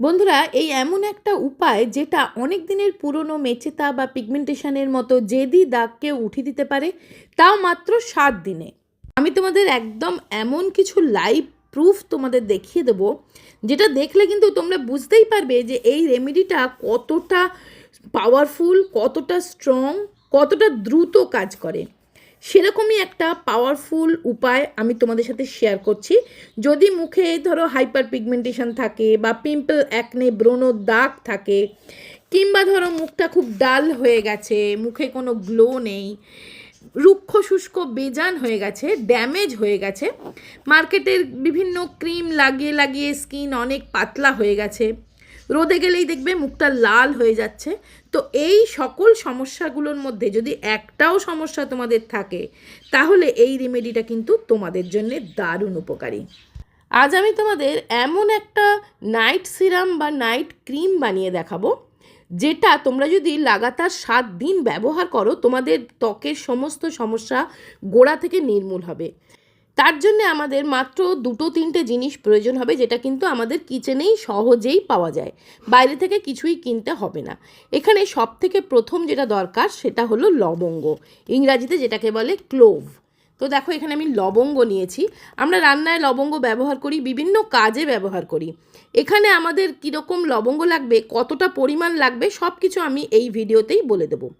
বন্ধুরা, এই এমন একটা উপায় যেটা অনেক দিনের পুরনো মেচেতা বা পিগমেন্টেশনের মতো জেদি দাগকে উঠিয়ে দিতে পারে, তাও মাত্র সাত দিনে। আমি তোমাদের একদম এমন কিছু লাইভ প্রুফ তোমাদের দেখিয়ে দেবো, যেটা দেখলে কিন্তু তোমরা বুঝতেই পারবে যে এই রেমেডিটা কতটা পাওয়ারফুল কতটা স্ট্রং কতটা দ্রুত কাজ করে। সেরকমই একটা পাওয়ারফুল উপায় আমি তোমাদের সাথে শেয়ার করছি। যদি মুখে, ধরো হাইপার পিগমেন্টেশন থাকে বা পিম্পল অ্যাকনে ব্রণ দাগ থাকে, কিংবা ধরো, মুখটা খুব ডাল হয়ে গেছে, মুখে কোনো গ্লো নেই, রুক্ষ, শুষ্ক, বেজান হয়ে গেছে ড্যামেজ হয়ে গেছে মার্কেটের বিভিন্ন ক্রিম লাগিয়ে লাগিয়ে স্কিন অনেক পাতলা হয়ে গেছে রোদে গেলেই দেখবে মুখটা লাল হয়ে যাচ্ছে। তো এই সকল সমস্যাগুলোর মধ্যে যদি একটাও সমস্যা তোমাদের থাকে, তাহলে এই রেমেডিটা কিন্তু তোমাদের জন্য দারুণ উপকারী। আজ আমি তোমাদের এমন একটা নাইট সিরাম বা নাইট ক্রিম বানিয়ে দেখাবো, যেটা তোমরা যদি লাগাতার সাত দিন ব্যবহার করো, তোমাদের ত্বকের সমস্ত সমস্যা গোড়া থেকে নির্মূল হবে। তার জন্য আমাদের মাত্র দুটো তিনটে জিনিস প্রয়োজন হবে, যেটা কিন্তু আমাদের কিচেনেই সহজেই পাওয়া যায়। বাইরে থেকে কিছুই কিনতে হবে না। এখানে সব থেকে প্রথম যেটা দরকার সেটা হলো লবঙ্গ। ইংরাজিতে যেটাকে বলে ক্লোভ। তো দেখো, এখানে আমি লবঙ্গ নিয়েছি। আমরা রান্নায় লবঙ্গ ব্যবহার করি, বিভিন্ন কাজে ব্যবহার করি। এখানে আমাদের কীরকম লবঙ্গ লাগবে, কতটা পরিমাণ লাগবে সব কিছু আমি এই ভিডিওতেই বলে দেবো।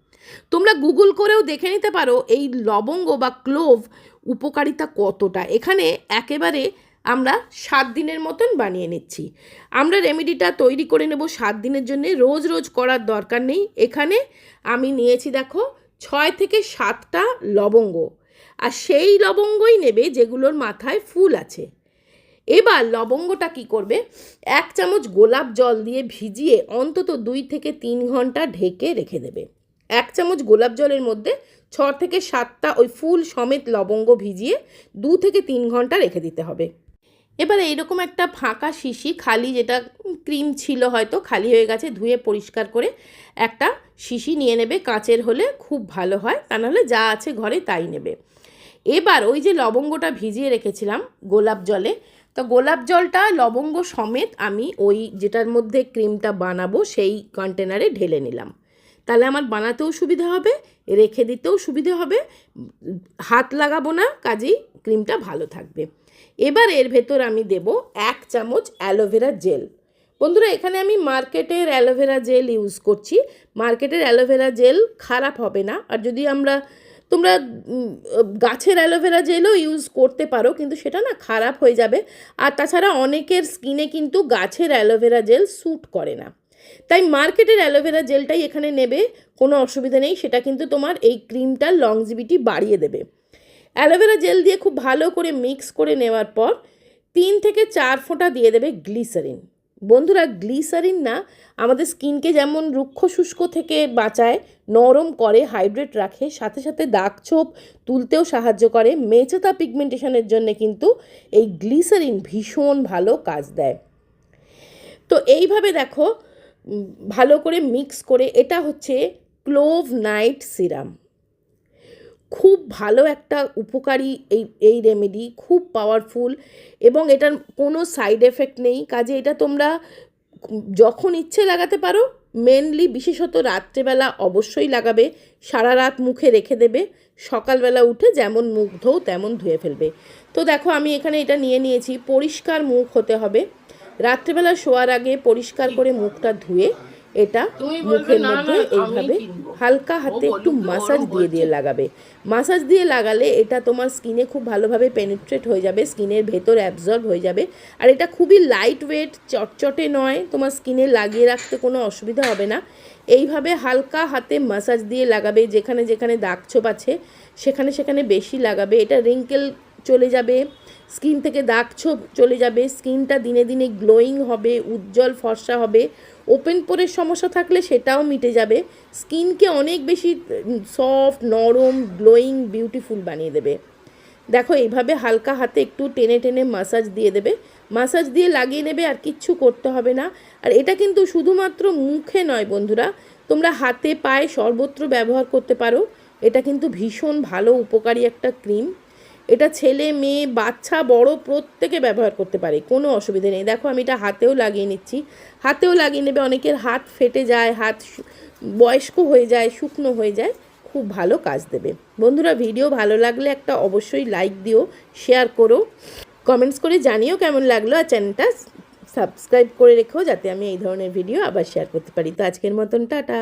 তোমরা গুগল করেও দেখে নিতে পারো, এই লবঙ্গ বা ক্লোভ উপকারিতা কতটা। এখানে একেবারে আমরা সাত দিনের মতন বানিয়ে নিচ্ছি। আমরা রেমেডিটা তৈরি করে নেব সাত দিনের জন্য। রোজ রোজ করার দরকার নেই। এখানে আমি নিয়েছি, দেখো, ছয় থেকে সাতটা লবঙ্গ। আর সেই লবঙ্গই নেবে যেগুলোর মাথায় ফুল আছে। এবার লবঙ্গটা কি করবে? এক চামচ গোলাপ জল দিয়ে ভিজিয়ে অন্তত দুই থেকে তিন ঘণ্টা ঢেকে রেখে দেবে। এক চামচ গোলাপ জলের মধ্যে ছ থেকে সাতটা ওই ফুল সমেত লবঙ্গ ভিজিয়ে দু থেকে তিন ঘণ্টা রেখে দিতে হবে। এবার এইরকম একটা ফাঁকা শিশি, খালি যেটা ক্রিম ছিল হয়তো, খালি হয়ে গেছে, ধুয়ে পরিষ্কার করে একটা শিশি নিয়ে নেবে, কাঁচের হলে খুব ভালো হয়, তা নাহলে যা আছে ঘরে তাই নেবে। এবার ওই যে লবঙ্গটা ভিজিয়ে রেখেছিলাম গোলাপ জলে, তো গোলাপ জলটা, লবঙ্গ সমেত আমি ওই যেটার মধ্যে ক্রিমটা বানাবো, সেই কন্টেনারে ঢেলে নিলাম। তাহলে আমার বানাতেও সুবিধা হবে, রেখে দিতেও সুবিধা হবে, হাত লাগাবো না কাজেই ক্রিমটা ভালো থাকবে। এবার এর ভেতর আমি দেব এক চামচ অ্যালোভেরা জেল। বন্ধুরা, এখানে আমি মার্কেটের অ্যালোভেরা জেল ইউজ করছি। মার্কেটের অ্যালোভেরা জেল খারাপ হবে না। আর যদি আমরা, তোমরা গাছের অ্যালোভেরা জেলও ইউজ করতে পারো, কিন্তু সেটা না খারাপ হয়ে যাবে। আর তাছাড়া অনেকের স্কিনে কিন্তু গাছের অ্যালোভেরা জেল স্যুট করে না। তাই মার্কেটের অ্যালোভেরা জেলটাই এখানে নেবে, কোনো অসুবিধা নেই। সেটা কিন্তু তোমার এই ক্রিমটার লংজিভিটি বাড়িয়ে দেবে। অ্যালোভেরা জেল দিয়ে খুব ভালো করে মিক্স করে নেওয়ার পর তিন থেকে চার ফোঁটা দিয়ে দেবে গ্লিসারিন। বন্ধুরা, গ্লিসারিন না আমাদের স্কিনকে যেমন রুক্ষ শুষ্ক থেকে বাঁচায়, নরম করে, হাইড্রেট রাখে, সাথে সাথে দাগ ছোপ তুলতেও সাহায্য করে, মেচেতা পিগমেন্টেশনের জন্য কিন্তু এই গ্লিসারিন ভীষণ ভালো কাজ দেয়। তো এইভাবে দেখো ভালো করে মিক্স করে, এটা হচ্ছে ক্লোভ নাইট সিরাম। খুব ভালো একটা উপকারী এই এই রেমেডি খুব পাওয়ারফুল এবং এটার কোনো সাইড এফেক্ট নেই। কাজে এটা তোমরা যখন ইচ্ছে লাগাতে পারো মেনলি বিশেষত রাত্রেবেলা অবশ্যই লাগাবে, সারা রাত মুখে রেখে দেবে, সকালবেলা উঠে যেমন মুখ ধোও তেমন ধুয়ে ফেলবে। তো দেখো আমি এখানে এটা নিয়ে নিয়েছি, পরিষ্কার মুখ হতে হবে। রাত্রেবেলা শোয়ার আগে পরিষ্কার করে মুখটা ধুয়ে এটা মুখের মধ্যে এইভাবে হালকা হাতে একটু মাসাজ দিয়ে দিয়ে লাগাবে। মাসাজ দিয়ে লাগালে এটা তোমার স্কিনে খুব ভালোভাবে পেনিট্রেট হয়ে যাবে স্কিনের ভেতর অ্যাবজর্ব হয়ে যাবে। আর এটা খুবই লাইট ওয়েট চটচটে নয় তোমার স্কিনে লাগিয়ে রাখতে কোনো অসুবিধা হবে না। এইভাবে হালকা হাতে মাসাজ দিয়ে লাগাবে যেখানে যেখানে দাগ ছোপ আছে সেখানে সেখানে বেশি লাগাবে। এটা রিঙ্কেল চলে যাবে স্কিন থেকে দাগ ছোপ চলে যাবে, স্কিনটা দিনে দিনে গ্লোয়িং হবে, উজ্জ্বল ফর্সা হবে। ওপেন পোরের সমস্যা থাকলে সেটাও মিটে যাবে। স্কিনকে অনেক বেশি সফট, নরম, গ্লোয়িং, বিউটিফুল বানিয়ে দেবে। দেখো এইভাবে হালকা হাতে একটু টেনে টেনে মাসাজ দিয়ে দেবে। মাসাজ দিয়ে লাগিয়ে নেবে আর কিচ্ছু করতে হবে না। আর এটা কিন্তু শুধুমাত্র মুখে নয় বন্ধুরা, তোমরা হাতে, পায়ে সর্বত্র ব্যবহার করতে পারো। এটা কিন্তু ভীষণ ভালো, উপকারী একটা ক্রিম। এটা ছেলে, মেয়ে, বাচ্চা, বড় প্রত্যেকে ব্যবহার করতে পারে, কোনো অসুবিধা নেই। দেখো আমি এটা হাতেও লাগিয়ে নিচ্ছি। হাতেও লাগিয়ে নেবে, অনেকের হাত ফেটে যায়, হাত বয়স্ক হয়ে যায়, শুকনো হয়ে যায়, খুব ভালো কাজ দেবে। বন্ধুরা, ভিডিও ভালো লাগলে একটা অবশ্যই লাইক দিও শেয়ার করো কমেন্টস করে জানিও কেমন লাগল আর চ্যানেলটা সাবস্ক্রাইব করে রেখো যাতে আমি এই ধরনের ভিডিও আবার শেয়ার করতে পারি। তো আজকের মতন, টাটা!